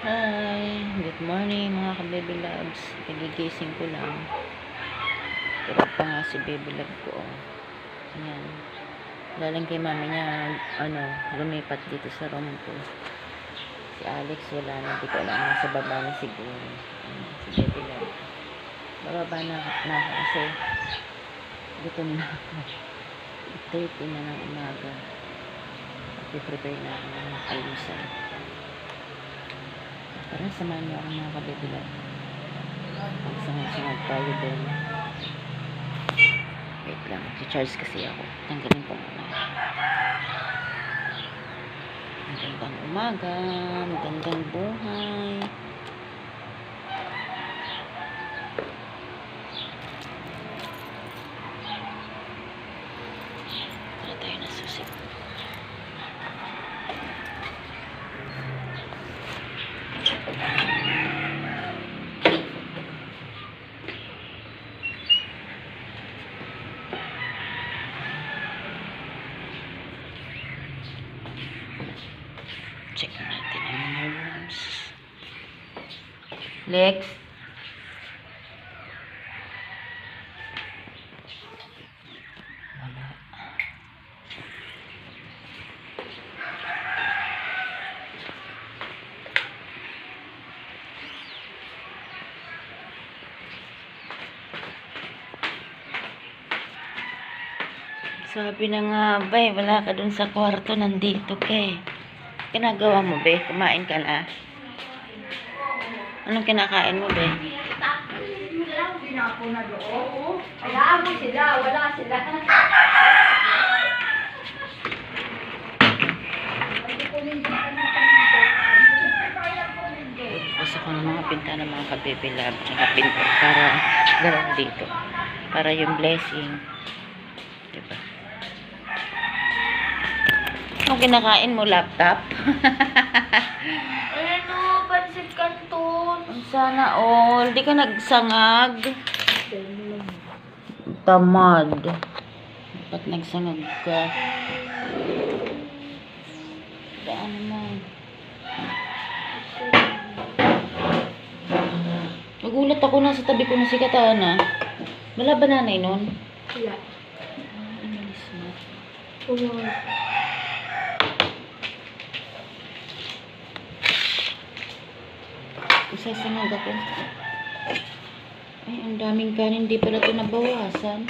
Hi! Good morning mga ka-baby loves. Kagigising ko lang. Pero pa nga si baby love ko. oh. Ayan. Galing kay mami niya, ano, lumipat dito sa room ko. Si Alex wala na. Di ko alam nasa baba na siguro. Ayan, si baby love. Bababa na, na ako kasi gutom na ako. 8.30 na ng umaga. At-prepare na ako ng almusal. Tara, samahan niyo ako mga kabibilan. Magsangag-sangag tayo doon. Wait lang, si Charles kasi ako. Tanggalin ko muna. Magandang umaga, magandang buhay. Lex? Wala. Sabi na nga, bay, wala ka dun sa kwarto, nandito ka eh. Ginagawa mo, be? Kumain ka na? Anong kinakain mo, be? Pinapo na doon. Hayaan mo sila, wala sila. Basta ko ng mga pintana, mga kabebe lab, tsaka pinto, para gano'n dito. Para yung blessing. Diba? Anong kinakain mo, laptop? Ayan o, pansit kanton. Sana all. Di ka nagsangag. Tamad. Dapat nagsangag ka. Daan naman. Nagulat ako na sa tabi ko na si Katana. Wala ba nanay nun? Wala. Inalis na. Pumunta. Isasangag ako. Ay, ang daming kanin. Di pala ito nabawasan.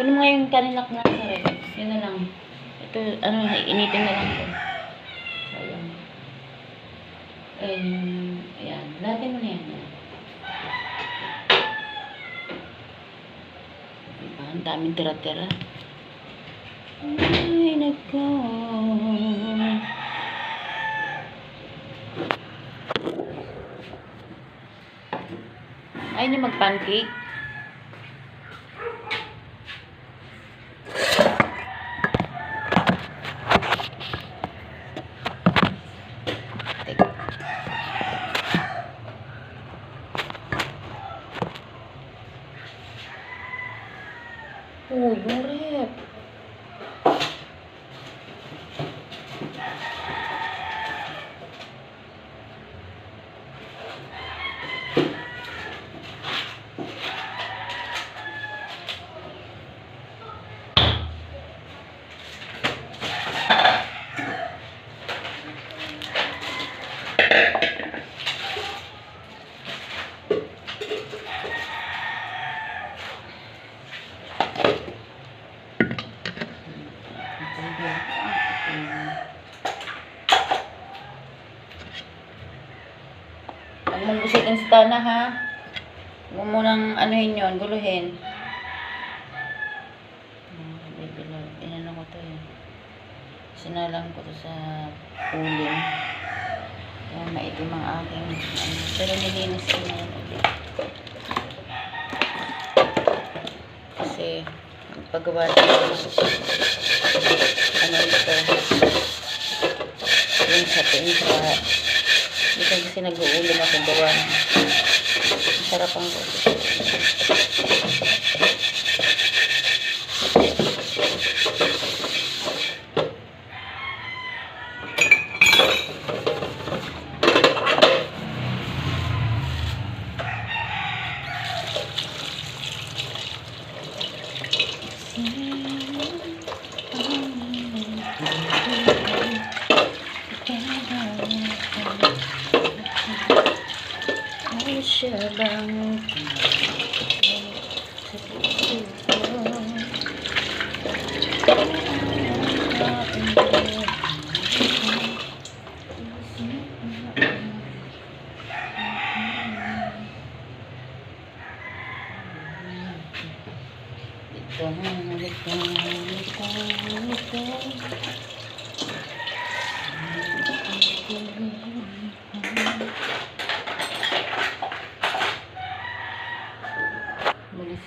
Kunin mo yung kanin na nasa ref. Yun na lang. Ito, ano, initin na lang ko. Sayang. Ayan. Latin mo na yan. Diba? Ang daming tira-tira. Ay, nagka. Ayaw niyo mag-pancake? Teka. Oh, yung rep. Huwag sa tana, ha? Huwag mo nang anuhin yun, guluhin. Baby love, inano ko to eh. Sinalang ko to sa uling. Kaya maitim ang aking, ano, pero nilinis ko na yun ulit. Kasi, paggawa ko ano ito, yung sa pinsa, dito kasi nag-uuling ako gawa. Masarap ang siya bang sa puso ko? Ito, ito, ito, ito. Wala si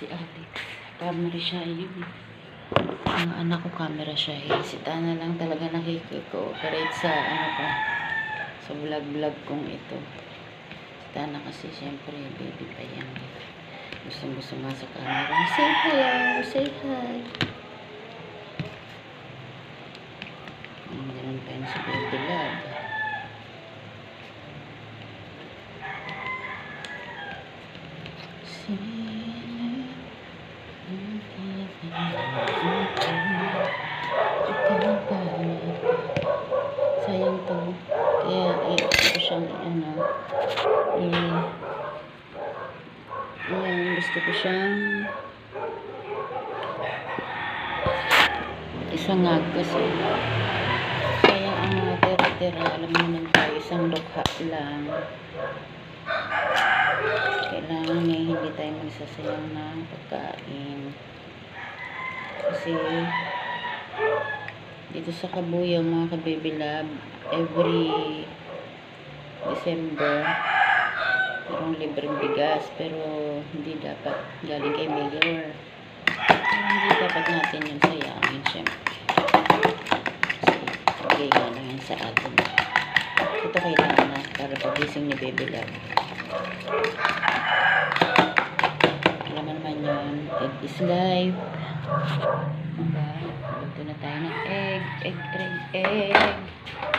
Alex. Camera siya yun. Ang anak ko camera siya eh. Si Tana lang talaga nakikiko-operate sa ano ko. Sa vlog-vlog kong ito. Si Tana kasi siyempre baby pa yan. Gustong gusto nga sa camera. Say hello! Say hi! Ang ganun yun si baby love. Sayang to. Kaya eh, ko siyang ano, eh, gusto ko siyang isangag kasi sayang ang mga tira-tira. Alam mo naman tayo, isang lukha lang. Kailangan eh, hindi tayo magsasayang ng pagkain. Kasi dito sa Kabuyang mga ka-baby love, every December, libreng bigas, pero hindi dapat galing kay Mayor. Hindi dapat natin yung sayangin, syempre. Kasi, okay nga lang yan sa atin. Ito kailangan na para pagising ni Baby Love. Alam mo naman yun, egg is life. Diba? Luto na tayo ng egg, egg, egg, egg.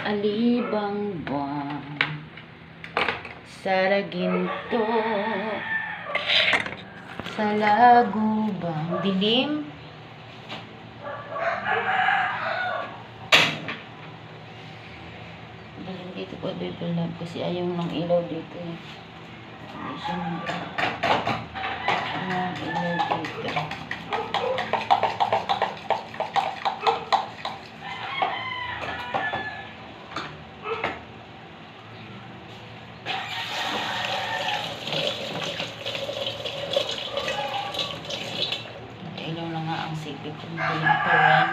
Alibang buwan sa ginto sa lagubang dilim. Dilim dito po baby love kasi ayaw ng ilaw dito eh. Hindi ng ilaw dito ilaw na nga ang sipi ko dilim pa rin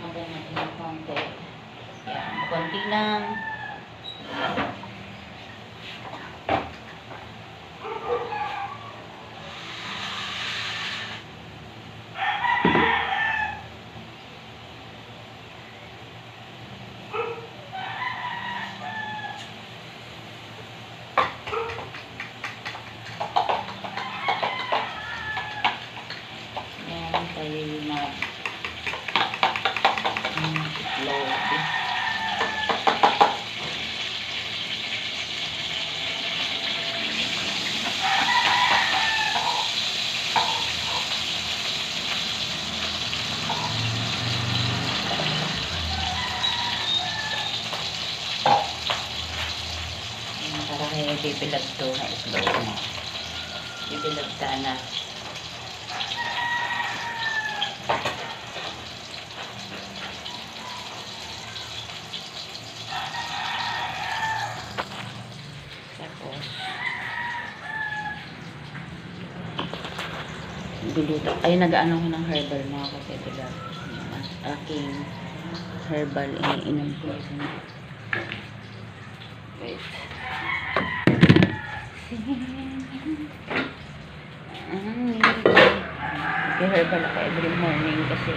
maganda natin ng konti. Yan konti lang yan tayo yung mag ang itlog Yan, para kaya bibilag to bibilag sana Tapos, guluto. Ay, nag-ano ko ng herbal mga kapetula. Yan, aking herbal iniinom ko. Wait. Nag-herbal ako every morning kasi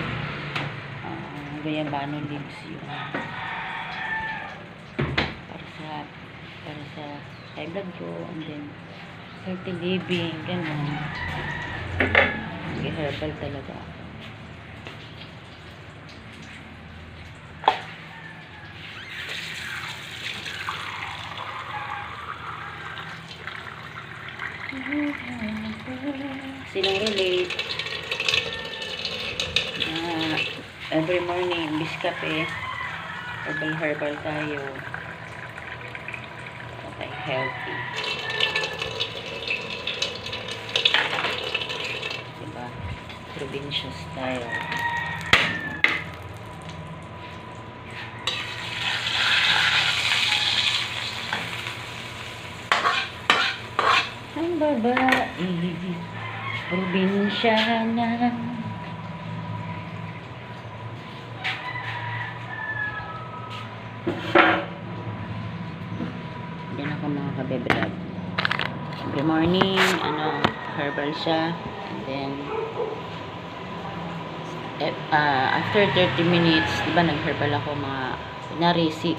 uh, guyabano leaves yun. Para sa para sa high blood ko and then healthy living, ganun. Nag-herbal talaga ako. Sinong relate? Uh, every morning, biskape. Eh. Herbal-herbal tayo. Okay, healthy. Diba? Provincial style. Babae, probinsyana. Yan ako mga kabebrad. Every morning, ano, herbal siya. And then, ah, after 30 minutes, di ba nag-herbal ako mga, kunwari 6,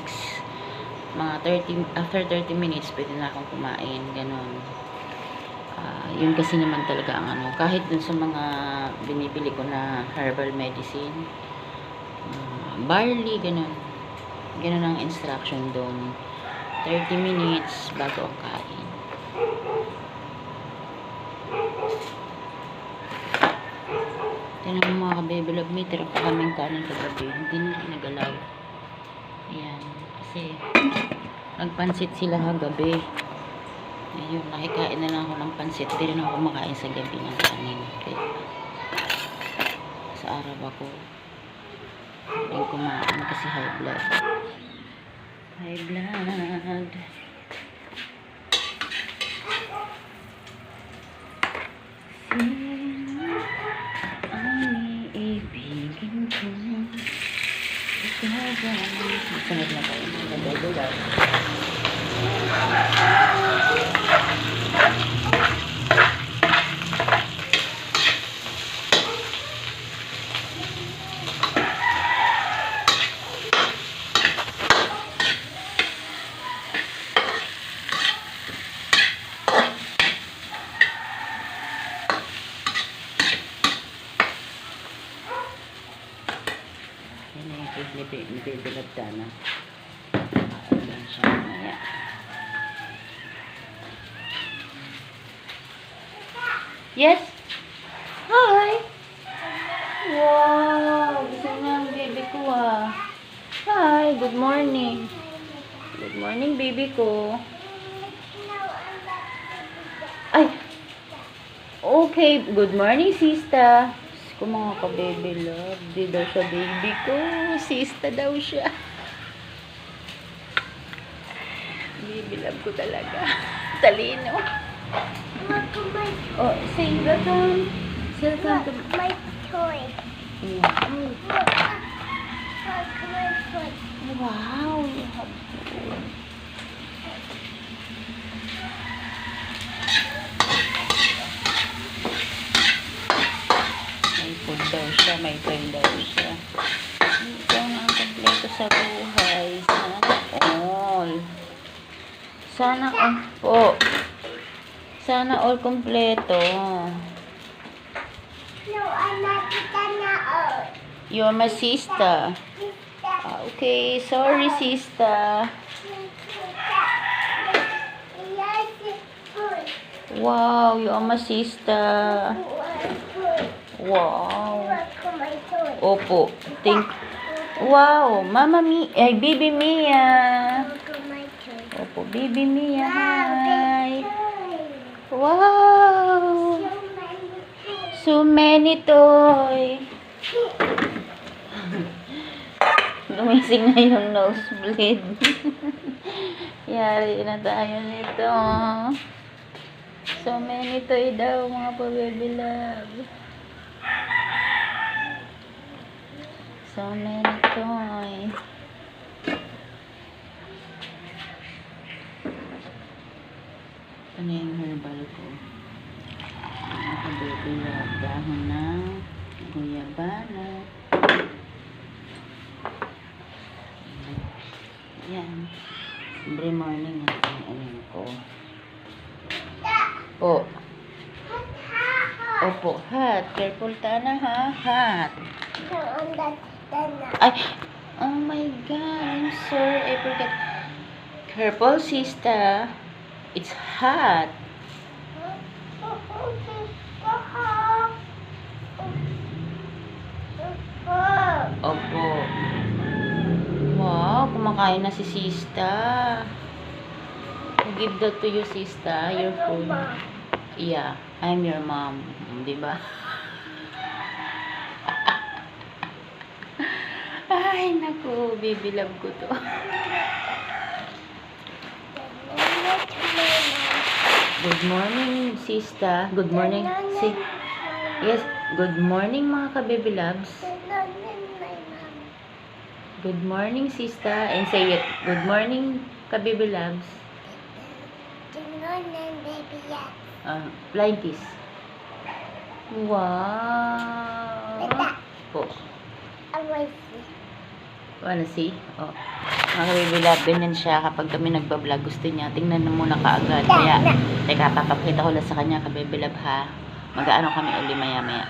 mga 30, after 30 minutes, pwede na akong kumain, ganun. Yun kasi naman talaga ang ano, kahit dun sa mga binibili ko na herbal medicine, ah, barley, ganun. Ganun ang instruction doon. 30 minutes bago ang kain. Tinan mo mga kabebilog, may tira pa kaming kanin kagabi. Hindi na kinagalaw. Ayan. Kasi, nagpansit sila kagabi. Ayun, nakikain na lang ako ng pansit. Hindi rin ako kumakain sa gabi ng kanin. Kaya, sa araw ako, hindi kumain kasi high blood. High blood. Sunod na tayo. Nagdadala. Yan na yung cake ni Baby, ni Baby Labdana. Ayan siya mamaya. Yes? Hi! Wow! Gusto niya ang baby ko ah. Hi! Good morning. Good morning baby ko. Ay! Okay, good morning, sista. Ko mga ka-baby love. Di daw siya baby ko. Sista daw siya. Baby love ko talaga. Talino. Oh, say welcome. Say welcome to... My toy. Yeah. Look, my foot. Wow, you have food. May food daw siya, may toy daw siya. Ito na ang kompleto sa buhay. Sana all. Sana all po. Sana all kompleto. No, I'm not gonna eat. You're my sister. Ah, okay, sorry sister. Wow, you're my sister. Wow. Opo. Think. Wow, Mama Mi, ay Baby Mia. Opo, Baby Mia. Hi. Wow. So many toys. So many toy. Gumising na yung nosebleed. Yari na tayo nito. So many toy daw mga pa-baby love. So many toy. Ito na yung herbal ko. Love. Dahon ng guyabana. Yan. Every morning ano ko. Po. Opo, hat. Careful tana ha. Then Ay, oh my God. I'm sorry. I forgot. Careful, sister. It's hot. Opo. Wow, kumakain na si Sista. Give that to you, Sista. Your phone. Yeah, I'm your mom. Diba? Ay, naku. Baby love ko to. Good morning, sista. Good morning. Si yes, good morning mga ka-baby loves. Good morning, sista. And say it. Good morning, ka-baby loves. Uh, flying kiss. Wow. Po. Wanna see? Oh. Love, ganyan siya kapag kami nagbablog. Gusto niya, tingnan na muna kaagad. Kaya, teka, papakita ko lang sa kanya, ka-baby love ha. Mag-ano kami uli maya-maya.